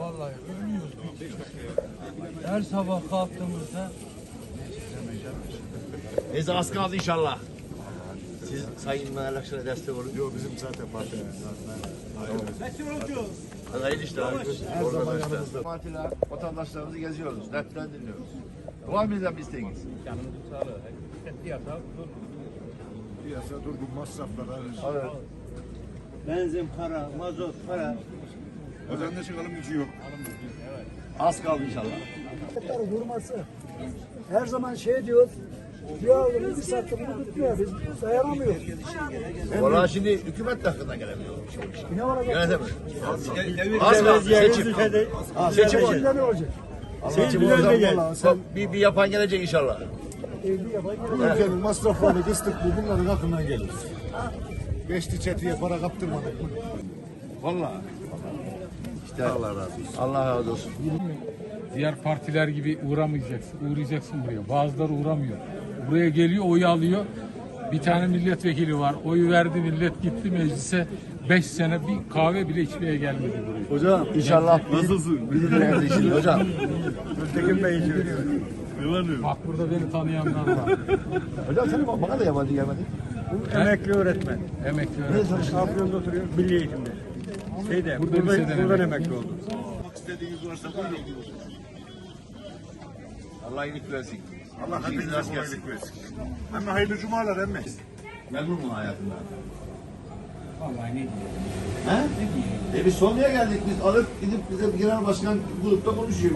Vallahi ölüyoruz. Her sabah kalktığımızda Neyse az kaldı inşallah. Siz Sayın Meral Akşener'e destek olun. Yok bizim zaten partimiz zaten. Hayırlı işler. Her zaman yanımızda. Partiler, vatandaşlarımızı geziyoruz. Dertlerini dinliyoruz. Var mı bizden bir isteğiniz? Piyasa durgun masraflara. Evet. Benzin para, mazot para. Vatandaşın alım gücü yok. Az kaldı inşallah. Durması. Her zaman şey diyoruz. Bir aldım, bir sattım, bunu tutmuyor. Biz dayanamıyoruz. Valla şimdi hükümet de hakkında gelemiyor. Ne var? Yönetemez. Az kaldı. Seçim. Seçim olacak. Ne olacak? Seçim olacak. Bir, bir yapan gelecek inşallah. Bu ülkenin masraflarını kıstık mı bunların aklından gelir. Geçti çeteye para kaptırmadık mı? Valla. İşte Allah razı olsun. Allah razı olsun. Diğer partiler gibi uğramayacaksın. Uğrayacaksın buraya. Bazıları uğramıyor. Buraya geliyor, oy alıyor. Bir tane milletvekili var. Oyu verdi millet gitti meclise. Beş sene bir kahve bile içmeye gelmedi buraya. Hocam inşallah nasılsın? De şimdi hocam. Bak burada beni tanıyanlar var. Hocam sen bak bana da yabancı gelmedi. Emekli öğretmen. Emekli öğretmen. Afyon'da oturuyor, milli eğitimde. Şeyde, Burada burada, buradan emekli. emekli oldu. İstediğiniz varsa buyurun. Allah iyilik versin. Allah hepinize rast gelsin. kolaylık versin. Ama hayırlı cumalar emme. Memnun mu hayatından? Vallahi ne diyeyim? He? Ne diyeyim? E biz Sonya'ya geldik biz alıp gidip bize genel başkan grupta konuşuyor.